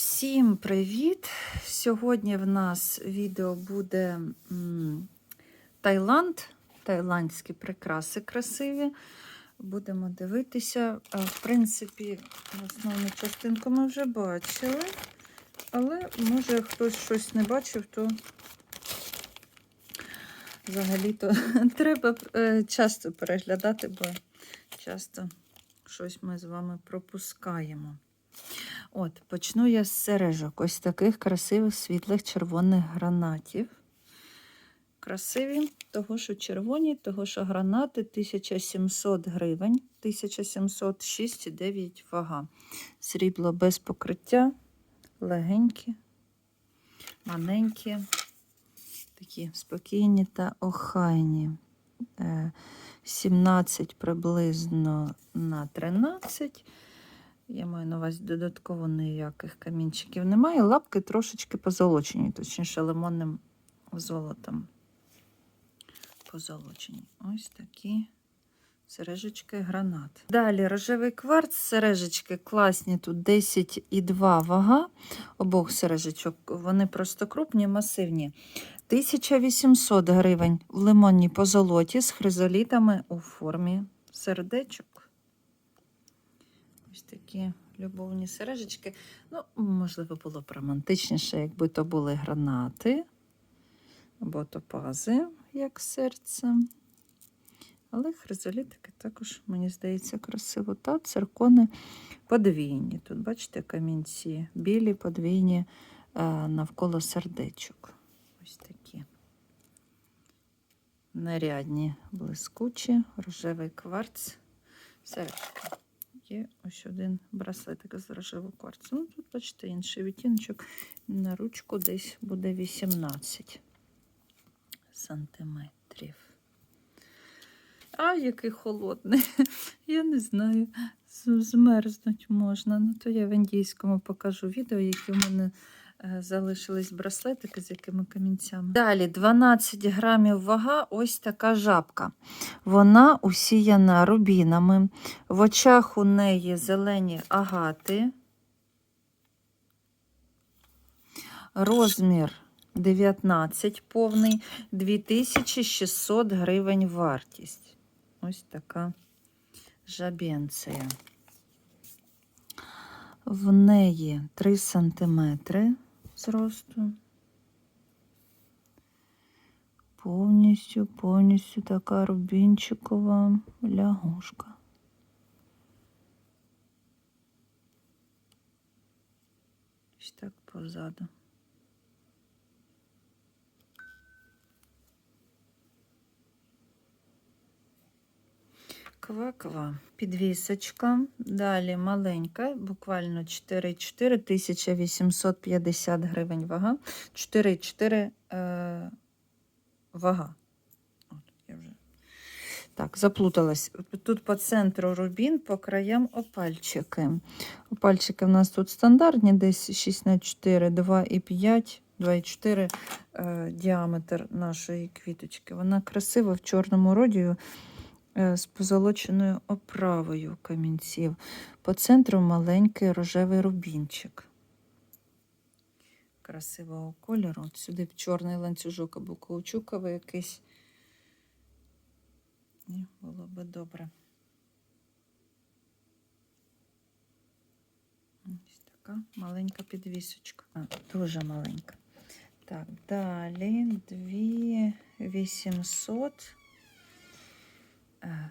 Всім привіт! Сьогодні в нас відео буде Таїланд, таїландські прикраси красиві. Будемо дивитися. В принципі, основну частинку ми вже бачили, але може хтось щось не бачив, то взагалі-то треба е, часто переглядати, бо часто щось ми з вами пропускаємо. От, почну я з сережок. Ось таких красивих світлих червоних гранатів. Красиві, того, що червоні, того, що гранати 1700 гривень, 1706,9 вага. Срібло без покриття, легенькі, маленькі, такі спокійні та охайні. Е, 17 приблизно на 13. Я маю на увазі додатково ніяких камінчиків немає. Лапки трошечки позолочені, точніше лимонним золотом позолочені. Ось такі сережечки гранат. Далі рожевий кварц, сережечки класні, тут 10,2 вага обох сережечок. Вони просто крупні, масивні. 1800 гривень в лимонній позолоті з хризолітами у формі сердечок. Такі любовні сережечки. Ну, можливо, було б романтичніше, якби то були гранати або топази, як серце. Але хризолітики також, мені здається, красиво. Та циркони подвійні. Тут, бачите, камінці білі, подвійні е, навколо сердечок. Ось такі. Нарядні, блискучі, рожевий кварц. Сережки. Є ось один браслетик з рожевого кварцу. Ну, тут, бачите, інший відтіночок. На ручку десь буде 18 сантиметрів. А, який холодний. Я не знаю. Змерзнуть можна. Ну, то я в індійському покажу відео, які в мене залишились браслетики з якими камінцями. Далі 12 грамів вага, ось така жабка. Вона усіяна рубінами. В очах у неї зелені агати. Розмір 19 повний, 2600 гривень вартість. Ось така жабенція. В неї 3 сантиметри зросту. Повністю, повністю така рубінчикова лягушка. Ось так позаду. Ква-ква. Підвісочка. Далі маленька, буквально 4,4, 1850 гривень вага. 4,4 е, вага. От, я вже. Так, заплуталась. Тут по центру рубін, по краям опальчики. Опальчики в нас тут стандартні, десь 6 на 4, 2,5. 2,4 е, діаметр нашої квіточки. Вона красива в чорному родію е, з позолоченою оправою камінців. По центру маленький рожевий рубінчик. Красивого кольору. От сюди чорний ланцюжок або каучуковий якийсь. І було би добре. Ось така маленька підвісочка. А, дуже маленька. Так, далі 2800. Е,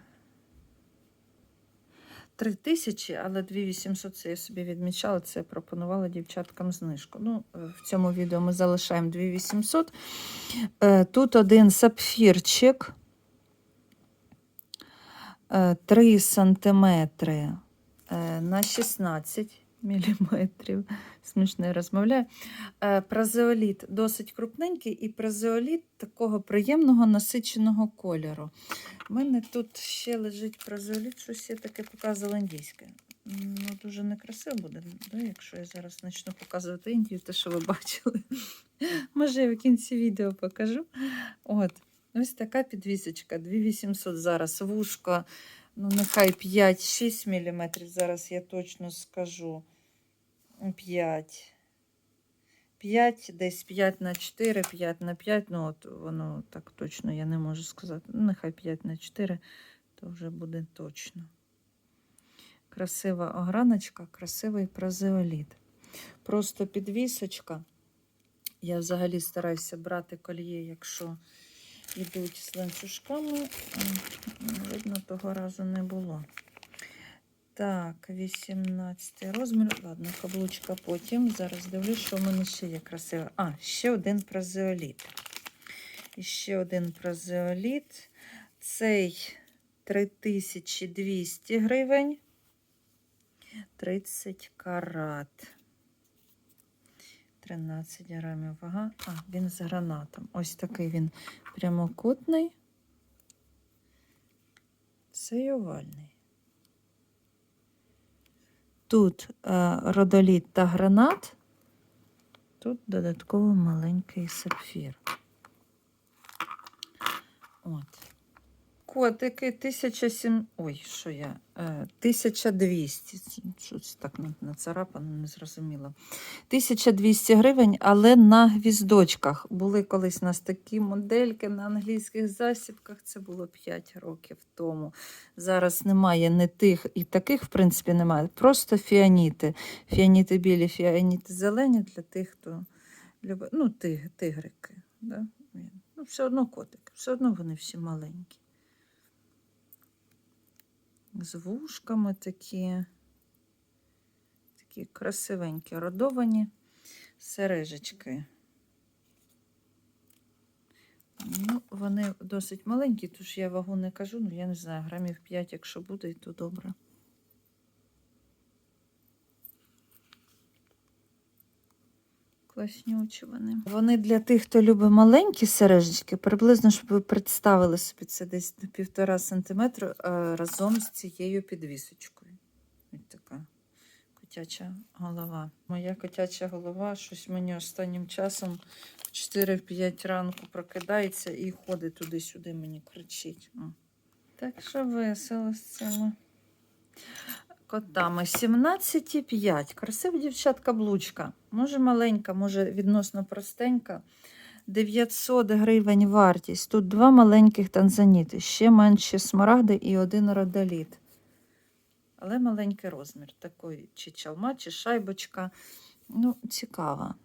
3000, але 2800 це я собі відмічала, це пропонувала дівчаткам знижку. Ну, е, в цьому відео ми залишаємо 2800. Е, Тут один сапфірчик. Е, 3 сантиметри е, на 16 міліметрів. Смішно я розмовляю. Е, Празеоліт досить крупненький і празеоліт такого приємного насиченого кольору. У мене тут ще лежить празеоліт, щось я таке показувала індійське. Ну, дуже некрасиво буде, да, якщо я зараз почну показувати Індію, те, що ви бачили. Може, я в кінці відео покажу. От. Ось така підвісочка. 2800 зараз вушко. Ну, нехай 5-6 мм. Зараз я точно скажу. 5 5, десь 5 на 4, 5 на 5. Ну, от воно так точно я не можу сказати. Ну, нехай 5 на 4, то вже буде точно. Красива ограночка, красивий празеоліт. Просто підвісочка. Я взагалі стараюся брати кольє, якщо йдуть з ланцюжками. Видно, того разу не було. Так, 18 розмір. Ладно, каблучка потім. Зараз дивлюсь, що в мене ще є красиве. А, ще один празеоліт. І ще один празеоліт. Цей 3200 гривень. 30 карат. 13 грамів вага. А, він з гранатом. Ось такий він прямокутний. Цей овальний. Тут е, родоліт та гранат. Тут додатково маленький сапфір. От. Котики 1700. Ой, що я? Е, 1200. Щось так нацарапано, не зрозуміло. 1200 гривень, але на гвіздочках. Були колись у нас такі модельки на англійських засібках. Це було 5 років тому. Зараз немає не тих і таких, в принципі, немає. Просто фіаніти. Фіаніти білі, фіаніти зелені для тих, хто любить. Ну, тиг, тигрики. Да? Ну, все одно котики, все одно вони всі маленькі. З вушками такі, такі красивенькі, родовані сережечки. Ну, вони досить маленькі, тож я вагу не кажу, ну я не знаю, грамів 5, якщо буде, то добре. Класнючі вони. Для тих, хто любить маленькі сережечки, приблизно, щоб ви представили собі це десь до півтора сантиметру е, разом з цією підвісочкою. Ось така котяча голова. Моя котяча голова щось мені останнім часом в 4-5 ранку прокидається і ходить туди-сюди, мені кричить. Так що весело з цими котами. 17,5. Красива дівчатка блучка. Може маленька, може відносно простенька. 900 гривень вартість. Тут два маленьких танзаніти, ще менші смарагди і один родоліт. Але маленький розмір. Такий чи чалма, чи шайбочка. Ну, цікава.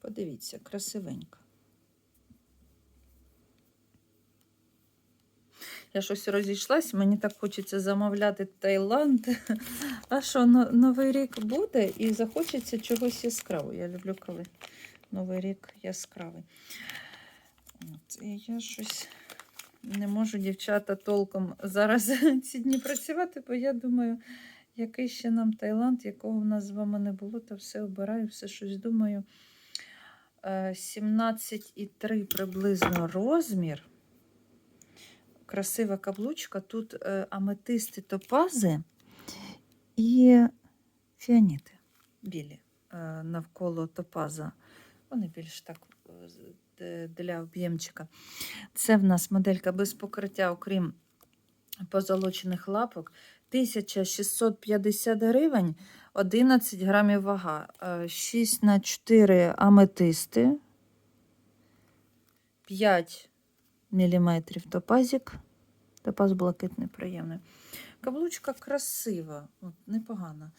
Подивіться, красивенька. Я щось розійшлась, мені так хочеться замовляти Таїланд. А що, Новий рік буде і захочеться чогось яскравого. Я люблю, коли Новий рік яскравий. І я щось не можу, дівчата, толком зараз ці дні працювати, бо я думаю, який ще нам Таїланд, якого в нас з вами не було, то все обираю, все щось думаю. Е, 17,3 приблизно розмір красива каблучка. Тут е, аметисти топази і фіаніти білі е, навколо топаза. Вони більш так е, для об'ємчика. Це в нас моделька без покриття, окрім позолочених лапок. 1650 гривень, 11 грамів вага, Е, 6 на 4 аметисти, 5 міліметрів топазик. Топаз блакитний, приємний. Каблучка красива, от, непогана.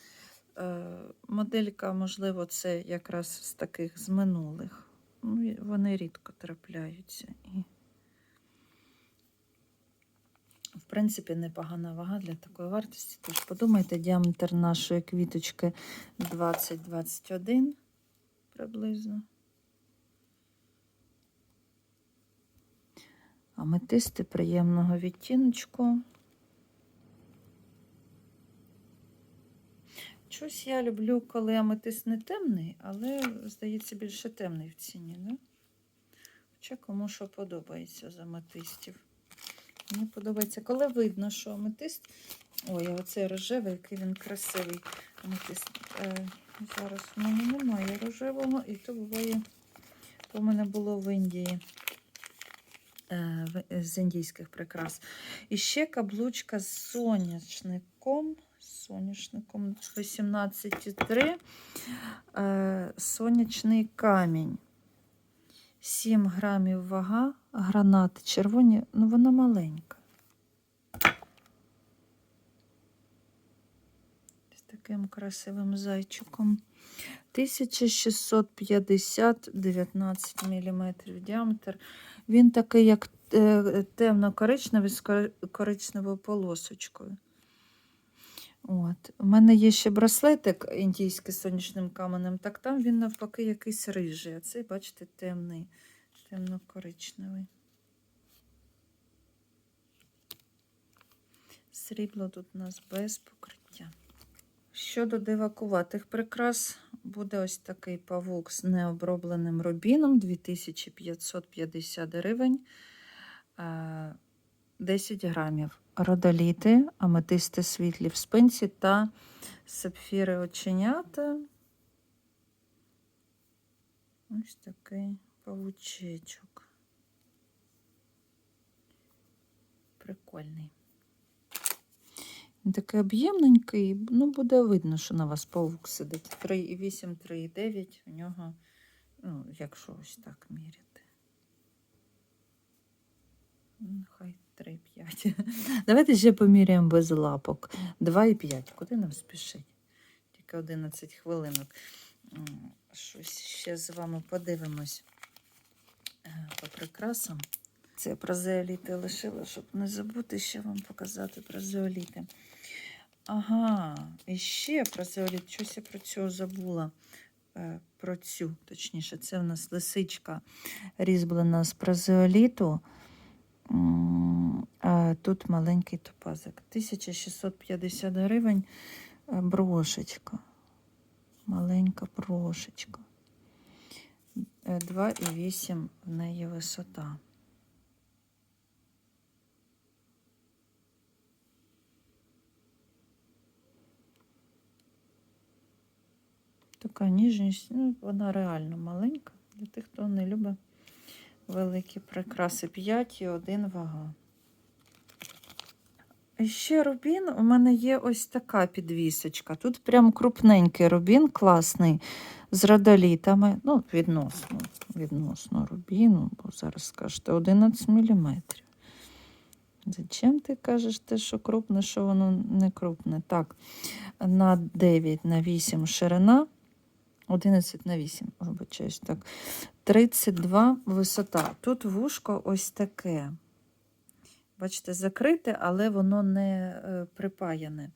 Е, моделька, можливо, це якраз з таких з минулих. Ну, вони рідко трапляються. І... В принципі, непогана вага для такої вартості. Тож подумайте, діаметр нашої квіточки 20-21 приблизно. Аметисти приємного відтіночку. Щось я люблю, коли аметист не темний, але, здається, більше темний в ціні. Да? Хоча кому що подобається з аметистів. Мені подобається, коли видно, що аметист. Ой, оцей рожевий, який він красивий аметист. Е, зараз в мене немає рожевого, і то буває, то в мене було в Індії з індійських прикрас. І ще каблучка з соняшником. з соняшником 18,3. Е, сонячний камінь. 7 грамів вага, гранати червоні, ну вона маленька. З таким красивим зайчиком. 1650 19 мм діаметр. Він такий, як е, темно-коричневий з коричневою полосочкою. От. У мене є ще браслетик індійський з сонячним каменем, так там він навпаки якийсь рижий, а цей, бачите, темний, темно-коричневий. Срібло тут у нас без покриття. Щодо дивакуватих прикрас, буде ось такий павук з необробленим рубіном 2550 гривень, е, 10 грамів. Родоліти, аметисти світлі в спинці та сапфіри оченята. Ось такий павучечок. Прикольний. Він такий об'ємненький, ну буде видно, що на вас павук сидить. 3,8, 3,9 у нього, ну, якщо ось так міряти. Ну, Хай 3,5. Давайте ще поміряємо без лапок. 2,5. Куди нам спішить? Тільки 11 хвилинок. Щось ще з вами подивимось е, по прикрасам. Це про зеоліти лишила, щоб не забути ще вам показати про зеоліти. Ага, і ще про зеоліт. Щось я про цього забула. Е, Про цю, точніше, це в нас лисичка різьблена з празеоліту. М, А тут маленький топазик. 1650 гривень е, брошечка. Маленька брошечка. Е, 2,8 в неї висота. Така ніжність, ну, вона реально маленька. Для тих, хто не любить великі прикраси. 5 і 1 вага. Ще рубін, у мене є ось така підвісочка. Тут прям крупненький рубін, класний, з радолітами. Ну, відносно, відносно рубіну, бо зараз скажете 11 мм. Зачем ти кажеш те, що крупне, що воно не крупне? Так, на 9 на 8 ширина, 11 на 8, вибачаюсь, так. 32 висота. Тут вушко ось таке. Бачите, закрите, але воно не е, припаяне.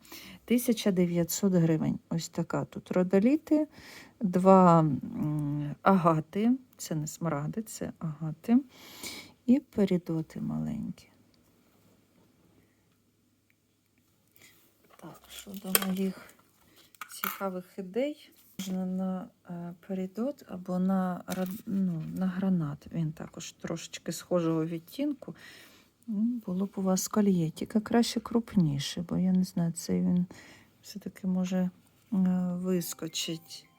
1900 гривень. Ось така тут родоліти, два агати, це не смаради, це агати. І перідоти маленькі. Так, щодо моїх цікавих ідей, можна на е, або на, ну, на гранат. Він також трошечки схожого відтінку. Ну, Було б у вас кольє, тільки краще крупніше, бо я не знаю, цей він все-таки може е, вискочить.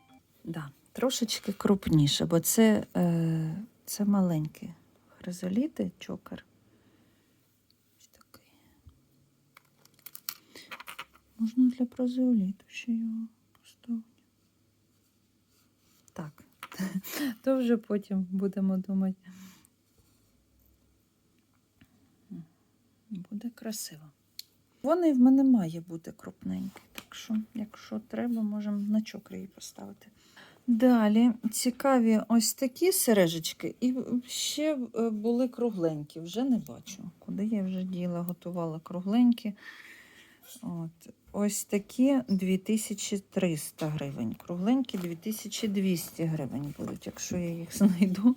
Да, трошечки крупніше, бо це, е, це маленькі хризоліти, чокер. Такий. Можна для прозеоліту ще його. Так, то вже потім будемо думати. Буде красиво. Вони в мене має бути крупненькі, так що, якщо треба, можемо на чокр її поставити. Далі цікаві ось такі сережечки, і ще е, були кругленькі, вже не бачу. Куди я вже діла, готувала кругленькі. От. Ось такі 2300 гривень. Кругленькі 2200 гривень будуть, якщо я їх знайду.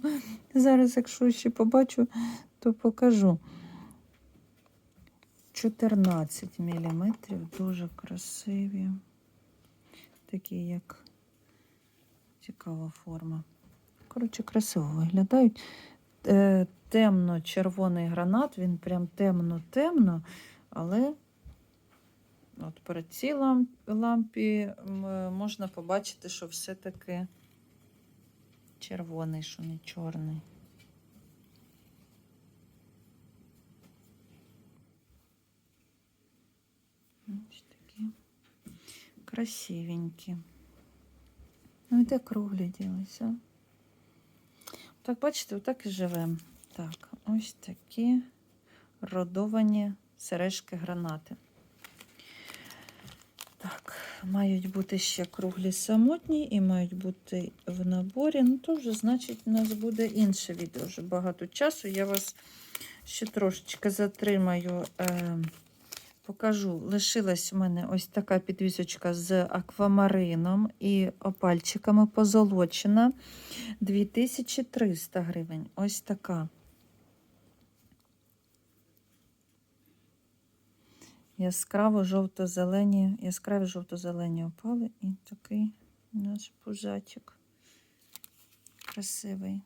Зараз, якщо ще побачу, то покажу. 14 мм, дуже красиві. Такі, як цікава форма. Коротше, красиво виглядають. Е, Темно-червоний гранат, він прям темно-темно, але от при цій лампі можна побачити, що все-таки червоний, що не чорний. Ось такі. Красивенькі. Ну, і де круглі ділися. Так, бачите, отак і живемо. Так, ось такі родовані сережки гранати. Так, мають бути ще круглі самотні і мають бути в наборі. Ну, то вже, значить, у нас буде інше відео. Вже багато часу. Я вас ще трошечки затримаю. Е, покажу. Лишилась у мене ось така підвісочка з аквамарином і опальчиками позолочена. 2300 гривень. Ось така. Яскраво жовто-зелені, яскраві жовто-зелені опали і такий наш пужачок. Красивий.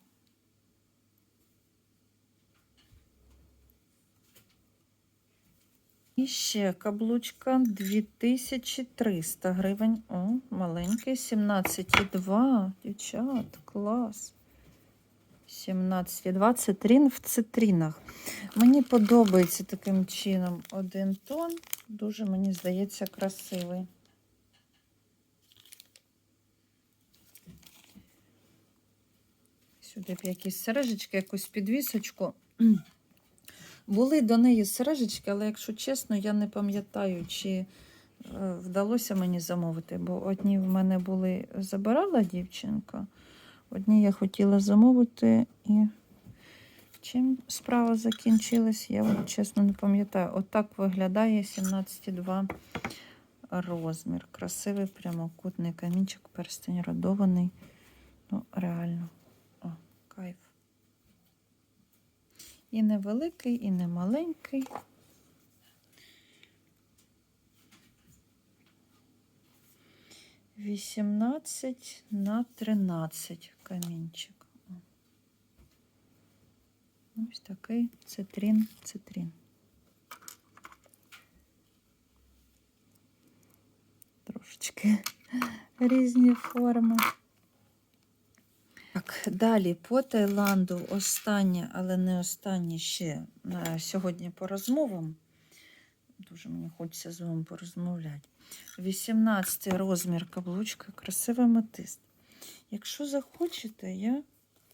І ще каблучка 2300 гривень. О, маленький, 17,2. Дівчат, клас. 17,2 цитрин в цитринах. Мені подобається таким чином один тон. Дуже, мені здається, красивий. Сюди б якісь сережечки, якусь підвісочку. Були до неї сережечки, але, якщо чесно, я не пам'ятаю, чи е, вдалося мені замовити, бо одні в мене були, забирала дівчинка, одні я хотіла замовити, і чим справа закінчилась, я от, чесно не пам'ятаю. Отак виглядає 17,2 розмір. Красивий прямокутний камінчик, перстень родований. Ну, реально. О, кайф. І не великий, і не маленький. Вісімнадцять на тринадцять камінчик. Ось такий цитрін, цитрін. Трошечки різні форми. Так, далі по Таїланду останнє, але не останнє ще сьогодні по розмовам. Дуже мені хочеться з вами порозмовляти. 18 розмір каблучка, красивий метист. Якщо захочете, я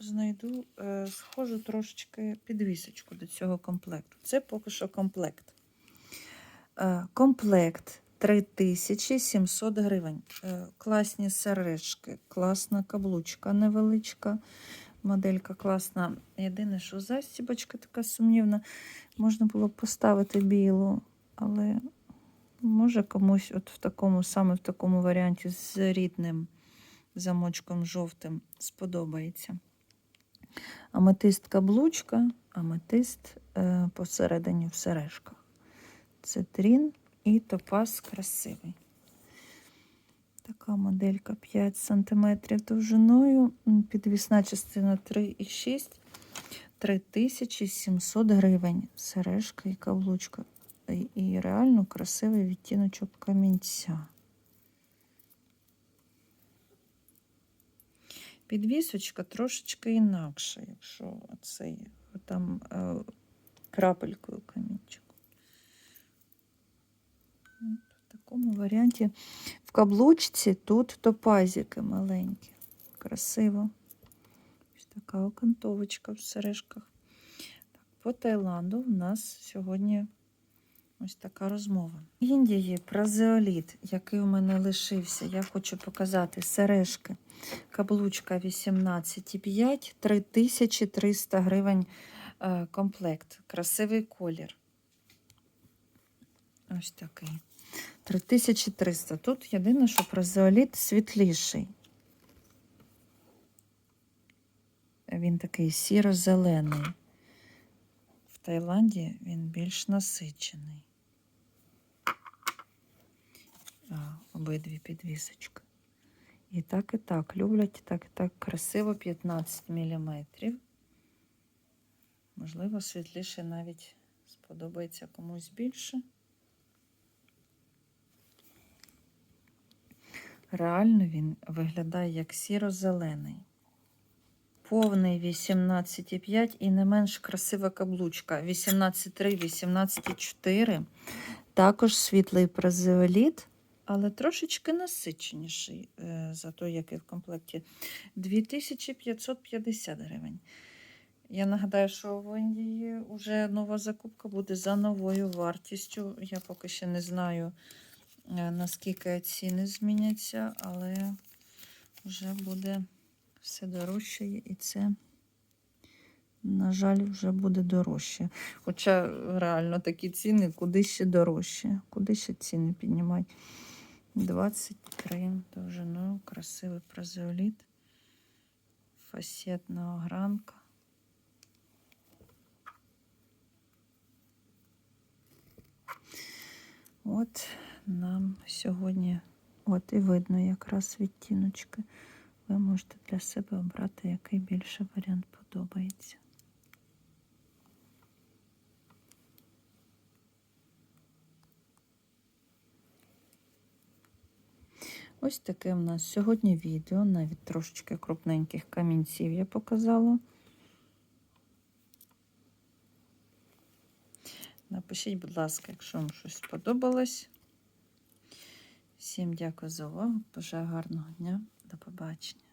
знайду, е, схожу трошечки підвісочку до цього комплекту. Це поки що комплект. Е, комплект 3700 гривень. Е, Класні сережки, класна каблучка невеличка. Моделька класна. Єдине, що застібочка така сумнівна. Можна було б поставити білу, але може комусь от в такому, саме в такому варіанті з рідним замочком жовтим сподобається. Аметист каблучка, аметист е, посередині в сережках. Цитрін і топаз красивий. Така моделька 5 см довжиною, підвісна частина 3,6, 3700 гривень. Сережка і каблучка. І, і реально красивий відтіночок камінця. Підвісочка трошечки інакша, якщо цей там е, крапелькою камінчик. В такому варіанті в каблучці тут топазики маленькі. Красиво. Ось така окантовочка в сережках. По Таїланду у нас сьогодні ось така розмова. Індії празеоліт, який у мене лишився, я хочу показати сережки. Каблучка 18,5, 3300 гривень е, комплект. Красивий колір. Ось такий. 3300. Тут єдине, що празеоліт світліший. Він такий сіро-зелений. В Таїланді він більш насичений. А, обидві підвісочки. І так, і так. Люблять так, і так. Красиво 15 мм. Можливо, світліше навіть сподобається комусь більше. Реально він виглядає як сіро-зелений. Повний 18,5 і не менш красива каблучка. 18,3, 18,4. Також світлий празеоліт. Але трошечки насиченіший е, за той, який в комплекті. 2550 гривень. Я нагадаю, що в Індії вже нова закупка буде за новою вартістю. Я поки ще не знаю, е, наскільки ціни зміняться, але вже буде все дорожче і це, на жаль, вже буде дорожче. Хоча реально такі ціни куди ще дорожче, куди ще ціни піднімати. 23 довжиною, красивий прозеоліт, фасетна огранка. От нам сьогодні, от і видно якраз відтіночки. Ви можете для себе обрати, який більше варіант подобається. Ось таке в нас сьогодні відео, навіть трошечки крупненьких камінців я показала. Напишіть, будь ласка, якщо вам щось сподобалось. Всім дякую за увагу. Бажаю гарного дня. До побачення.